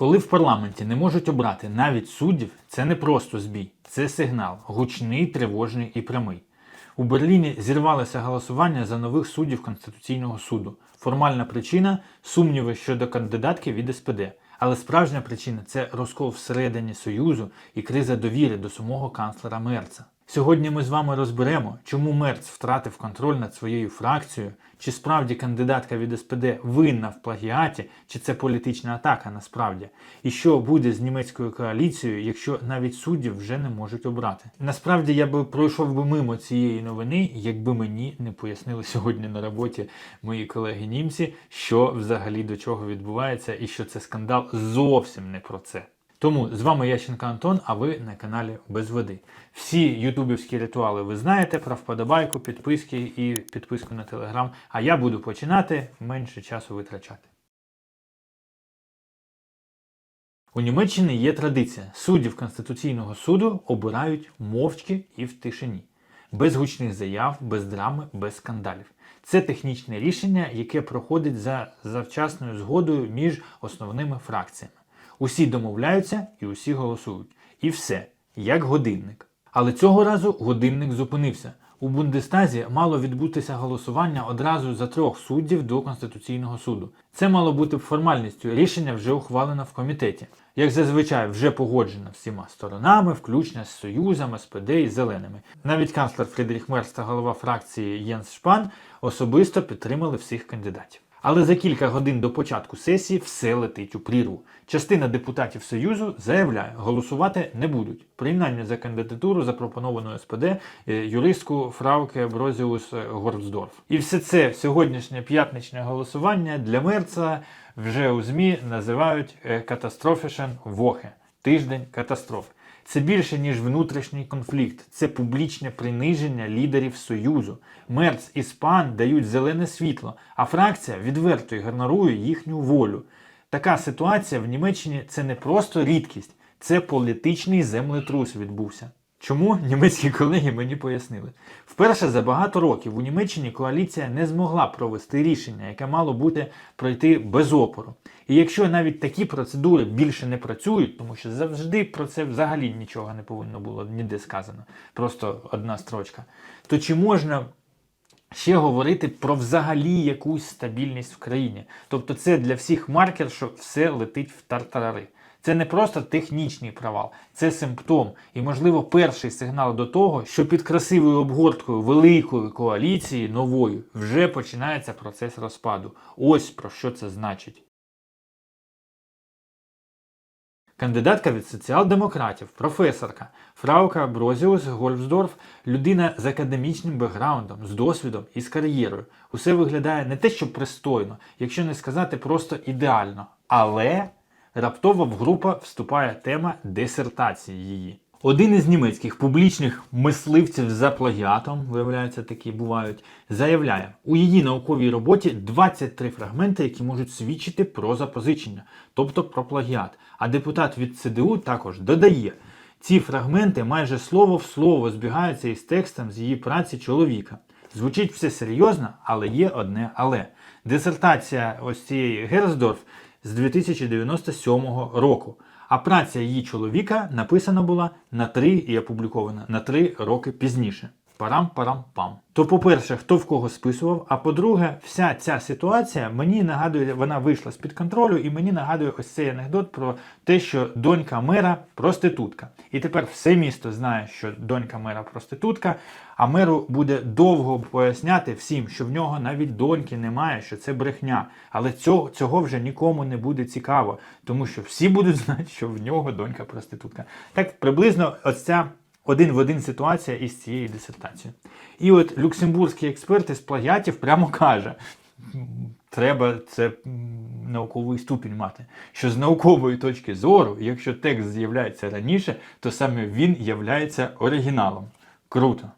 Коли в парламенті не можуть обрати навіть суддів, це не просто збій, це сигнал, гучний, тривожний і прямий. У Берліні зірвалося голосування за нових суддів Конституційного суду. Формальна причина сумніви щодо кандидатки від СПД. Але справжня причина це розкол всередині Союзу і криза довіри до самого канцлера Мерца. Сьогодні ми з вами розберемо, чому Мерц втратив контроль над своєю фракцією, чи справді кандидатка від СПД винна в плагіаті, чи це політична атака насправді, і що буде з німецькою коаліцією, якщо навіть суддів вже не можуть обрати. Насправді я би пройшов би мимо цієї новини, якби мені не пояснили сьогодні на роботі мої колеги німці, що взагалі до чого відбувається, і що це скандал зовсім не про це. Тому з вами Ященко Антон, а ви на каналі Без Води. Всі ютубівські ритуали ви знаєте про вподобайку, підписки і підписку на телеграм. А я буду починати менше часу витрачати. У Німеччині є традиція: суддів Конституційного суду обирають мовчки і в тишині, без гучних заяв, без драми, без скандалів. Це технічне рішення, яке проходить за завчасною згодою між основними фракціями. Усі домовляються і усі голосують. І все, як годинник. Але цього разу годинник зупинився. У Бундестазі мало відбутися голосування одразу за трьох суддів до Конституційного суду. Це мало бути формальністю. Рішення вже ухвалено в комітеті. Як зазвичай, вже погоджено всіма сторонами, включно з Союзом, СПД і Зеленими. Навіть канцлер Фрідріх Мерц та голова фракції Єнс Шпан особисто підтримали всіх кандидатів. Але за кілька годин до початку сесії все летить у прірву. Частина депутатів Союзу заявляє, голосувати не будуть. Принаймні за кандидатуру запропоновану СПД е, юристку Фрауке Брозіус Горбсдорф. І все це сьогоднішнє п'ятничне голосування для Мерца вже у ЗМІ називають е, катастрофішен Вохе тиждень катастроф. Це більше, ніж внутрішній конфлікт, це публічне приниження лідерів Союзу. Мерц і Спан дають зелене світло, а фракція відверто ігнорує їхню волю. Така ситуація в Німеччині це не просто рідкість, це політичний землетрус відбувся. Чому німецькі колеги мені пояснили? Вперше за багато років у Німеччині коаліція не змогла провести рішення, яке мало бути пройти без опору. І якщо навіть такі процедури більше не працюють, тому що завжди про це взагалі нічого не повинно було ніде сказано, просто одна строчка, то чи можна ще говорити про взагалі якусь стабільність в країні? Тобто це для всіх маркер, що все летить в тартарари. Це не просто технічний провал, це симптом і, можливо, перший сигнал до того, що під красивою обгорткою великої коаліції нової вже починається процес розпаду. Ось про що це значить. Кандидатка від соціал-демократів, професорка Фраука Брозіус Гольфсдорф людина з академічним бекграундом, з досвідом і з кар'єрою. Усе виглядає не те, що пристойно, якщо не сказати просто ідеально. Але раптово в групу вступає тема дисертації її. Один із німецьких публічних мисливців за плагіатом, виявляється, такі бувають, заявляє, у її науковій роботі 23 фрагменти, які можуть свідчити про запозичення, тобто про плагіат. А депутат від ЦДУ також додає, ці фрагменти майже слово в слово збігаються із текстом з її праці чоловіка. Звучить все серйозно, але є одне але. Дисертація ось цієї Герсдорф з 2097 року. А праця її чоловіка написана була на три і опублікована на три роки пізніше. Парам-парам-пам. То, по-перше, хто в кого списував, а по-друге, вся ця ситуація мені нагадує, вона вийшла з-під контролю, і мені нагадує ось цей анекдот про те, що донька мера проститутка. І тепер все місто знає, що донька мера проститутка, а меру буде довго поясняти всім, що в нього навіть доньки немає, що це брехня. Але цього, цього вже нікому не буде цікаво, тому що всі будуть знати, що в нього донька проститутка. Так приблизно ось ця один в один ситуація із цією дисертацією. І от люксембурзький експерт із плагіатів прямо каже: треба це науковий ступінь мати. Що з наукової точки зору, якщо текст з'являється раніше, то саме він являється оригіналом. Круто.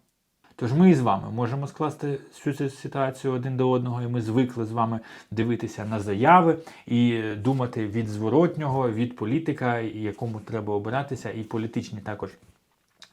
Тож ми із вами можемо скласти всю цю ситуацію один до одного, і ми звикли з вами дивитися на заяви і думати від зворотнього, від політика, якому треба обиратися, і політичні також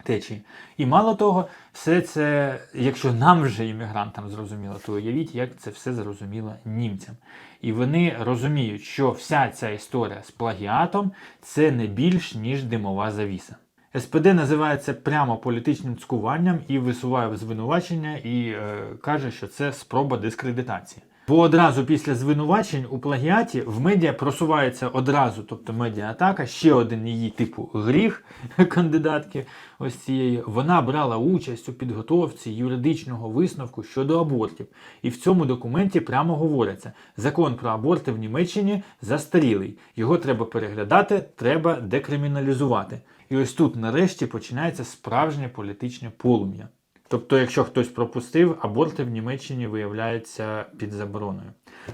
течії. І мало того, все це, якщо нам вже іммігрантам зрозуміло, то уявіть, як це все зрозуміло німцям. І вони розуміють, що вся ця історія з плагіатом це не більш ніж димова завіса. СПД називає це прямо політичним цькуванням і висуває звинувачення і е, каже, що це спроба дискредитації. Бо одразу після звинувачень у плагіаті в медіа просувається одразу, тобто медіа-атака, ще один її типу гріх кандидатки. Ось цієї вона брала участь у підготовці юридичного висновку щодо абортів. І в цьому документі прямо говориться: закон про аборти в Німеччині застарілий. Його треба переглядати, треба декриміналізувати. І ось тут нарешті починається справжнє політичне полум'я. Тобто, якщо хтось пропустив, аборти в Німеччині виявляються під забороною.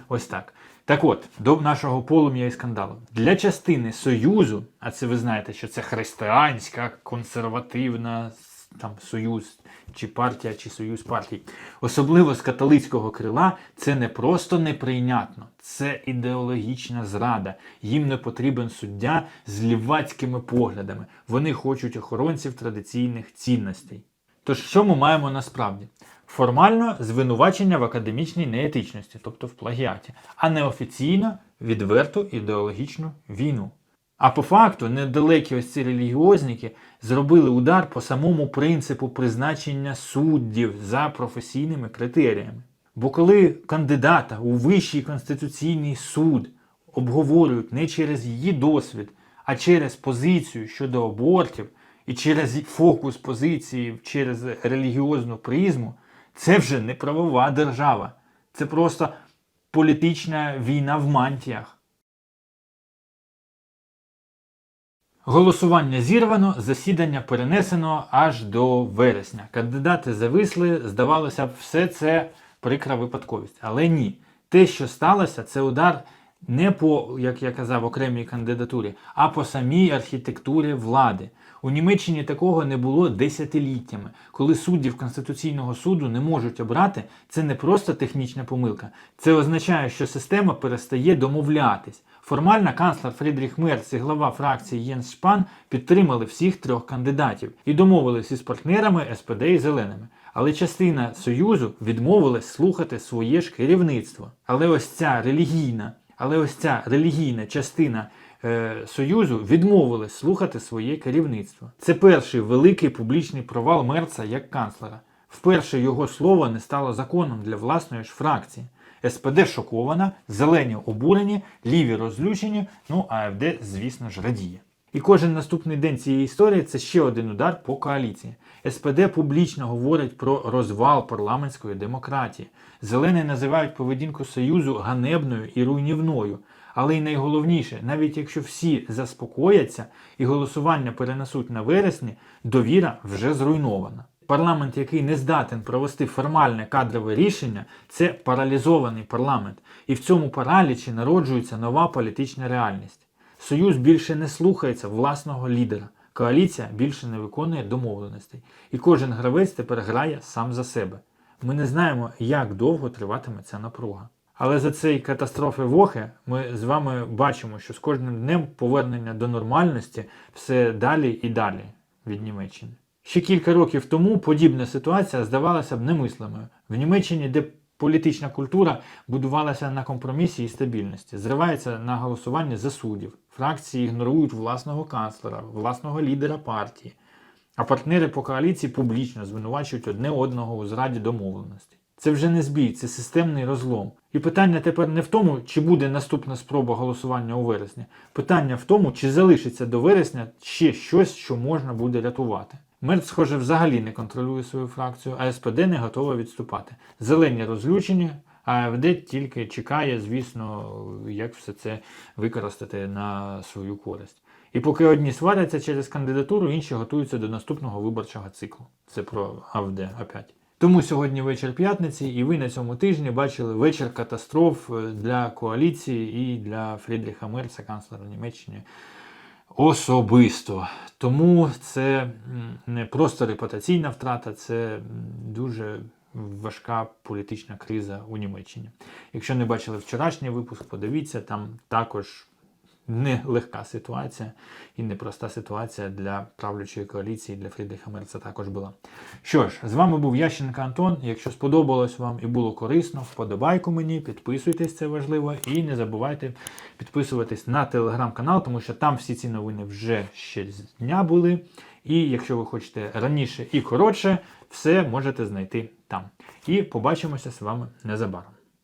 Ось так. Так от, до нашого полум'я і скандалу. Для частини Союзу, а це ви знаєте, що це християнська, консервативна там, союз, чи партія, чи союз партій, особливо з католицького крила, це не просто неприйнятно, це ідеологічна зрада. Їм не потрібен суддя з лівацькими поглядами. Вони хочуть охоронців традиційних цінностей. Тож, що ми маємо насправді? Формально звинувачення в академічній неетичності, тобто в плагіаті, а неофіційно відверту ідеологічну війну. А по факту недалекі ось ці релігіозники зробили удар по самому принципу призначення суддів за професійними критеріями. Бо коли кандидата у Вищий конституційний суд обговорюють не через її досвід, а через позицію щодо абортів, і через фокус позиції, через релігіозну призму, це вже не правова держава. Це просто політична війна в мантіях. Голосування зірвано, засідання перенесено аж до вересня. Кандидати зависли, здавалося б, все це прикра випадковість. Але ні. Те, що сталося, це удар не по, як я казав, окремій кандидатурі, а по самій архітектурі влади. У Німеччині такого не було десятиліттями. Коли суддів Конституційного суду не можуть обрати, це не просто технічна помилка. Це означає, що система перестає домовлятись. Формально канцлер Фрідріх Мерц і глава фракції Єнс Шпан підтримали всіх трьох кандидатів і домовились із партнерами СПД і Зеленими. Але частина Союзу відмовилась слухати своє ж керівництво. Але ось ця релігійна, але ось ця релігійна частина е, Союзу відмовилась слухати своє керівництво. Це перший великий публічний провал Мерца як канцлера. Вперше його слово не стало законом для власної ж фракції. СПД шокована, зелені обурені, ліві розлючені, ну а АФД, звісно ж, радіє. І кожен наступний день цієї історії це ще один удар по коаліції. СПД публічно говорить про розвал парламентської демократії. Зелені називають поведінку Союзу ганебною і руйнівною. Але й найголовніше, навіть якщо всі заспокояться і голосування перенесуть на вересні, довіра вже зруйнована. Парламент, який не здатен провести формальне кадрове рішення, це паралізований парламент. І в цьому паралічі народжується нова політична реальність. Союз більше не слухається власного лідера. Коаліція більше не виконує домовленостей. І кожен гравець тепер грає сам за себе. Ми не знаємо, як довго триватиме ця напруга. Але за цей катастрофи Вохи ми з вами бачимо, що з кожним днем повернення до нормальності все далі і далі від Німеччини. Ще кілька років тому подібна ситуація здавалася б немислимою. В Німеччині, де політична культура будувалася на компромісі і стабільності, зривається на голосування за суддів. Фракції ігнорують власного канцлера, власного лідера партії, а партнери по коаліції публічно звинувачують одне одного у зраді домовленостей. Це вже не збій, це системний розлом. І питання тепер не в тому, чи буде наступна спроба голосування у вересні. Питання в тому, чи залишиться до вересня ще щось, що можна буде рятувати. Мерц, схоже, взагалі не контролює свою фракцію, а СПД не готова відступати. Зелені розлючені, а АФД тільки чекає, звісно, як все це використати на свою користь. І поки одні сваряться через кандидатуру, інші готуються до наступного виборчого циклу. Це про АФД опять. Тому сьогодні вечір п'ятниці, і ви на цьому тижні бачили вечір катастроф е, для коаліції і для Фрідріха Мерца, канцлера Німеччини. Особисто. Тому це не просто репутаційна втрата, це дуже важка політична криза у Німеччині. Якщо не бачили вчорашній випуск, подивіться, там також нелегка ситуація і непроста ситуація для правлячої коаліції, для Фрідріха Мерца також була. Що ж, з вами був Ященко Антон. Якщо сподобалось вам і було корисно, вподобайку мені, підписуйтесь, це важливо, і не забувайте підписуватись на телеграм-канал, тому що там всі ці новини вже ще з дня були. І якщо ви хочете раніше і коротше, все можете знайти там. І побачимося з вами незабаром.